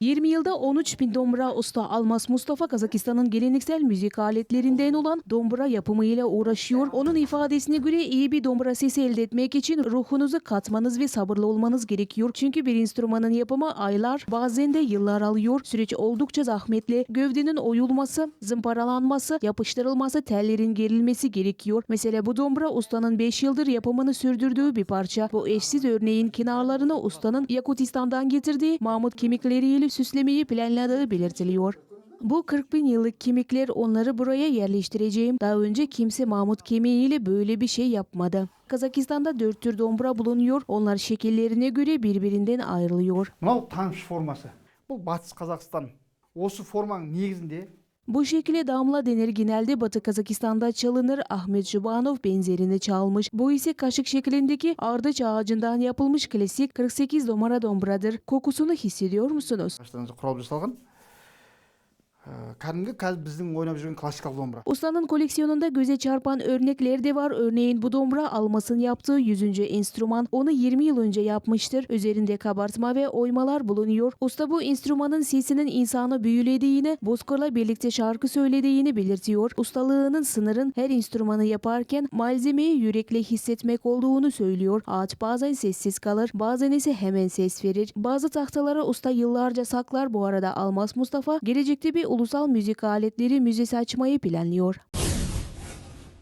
20 yılda 13 bin dombra usta Almas Mustafa Kazakistan'ın geleneksel müzik aletlerinden olan dombra yapımıyla uğraşıyor. Onun ifadesine göre iyi bir dombra sesi elde etmek için ruhunuzu katmanız ve sabırlı olmanız gerekiyor. Çünkü bir enstrümanın yapımı aylar bazen de yıllar alıyor. Süreç oldukça zahmetli. Gövdenin oyulması, zımparalanması, yapıştırılması, tellerin gerilmesi gerekiyor. Mesela bu dombra ustanın 5 yıldır yapımını sürdürdüğü bir parça. Bu eşsiz örneğin kenarlarını ustanın Yakutistan'dan getirdiği mamut kemikleriyle süslemeyi planladığı belirtiliyor. Bu 40 bin yıllık kemikler onları buraya yerleştireceğim. Daha önce kimse mamut kemiğiyle böyle bir şey yapmadı. Kazakistan'da dört tür dombra bulunuyor. Onlar şekillerine göre birbirinden ayrılıyor. мынау тамшы формасы бұл батыс қазақстан осы форманың негізінде bu şekilde damla denir genelde Batı Kazakistan'da çalınır. Ahmet Jubanov benzerini çalmış. Bu ise kaşık şeklindeki ardıç ağacından yapılmış klasik 48 numara dombradır. Kokusunu hissediyor musunuz? кәдімгі қазір біздің ойнап жүрген классикалық домбыра Ustanın koleksiyonunda göze çarpan örnekler de var. Örneğin bu dombra Almas'ın yaptığı 100. enstrüman. Onu 20 yıl önce yapmıştır. Üzerinde kabartma ve oymalar bulunuyor. Usta bu enstrümanın sesinin insanı büyülediğini, Bozkır'la birlikte şarkı söylediğini belirtiyor. Ustalığının sınırın her enstrümanı yaparken malzemeyi yürekle hissetmek olduğunu söylüyor. Ağaç bazen sessiz kalır, bazen ise hemen ses verir. Bazı tahtaları usta yıllarca saklar. Bu arada Almas Mustafa gelecekte bir ulusal müzik aletleri müzesi açmayı planlıyor.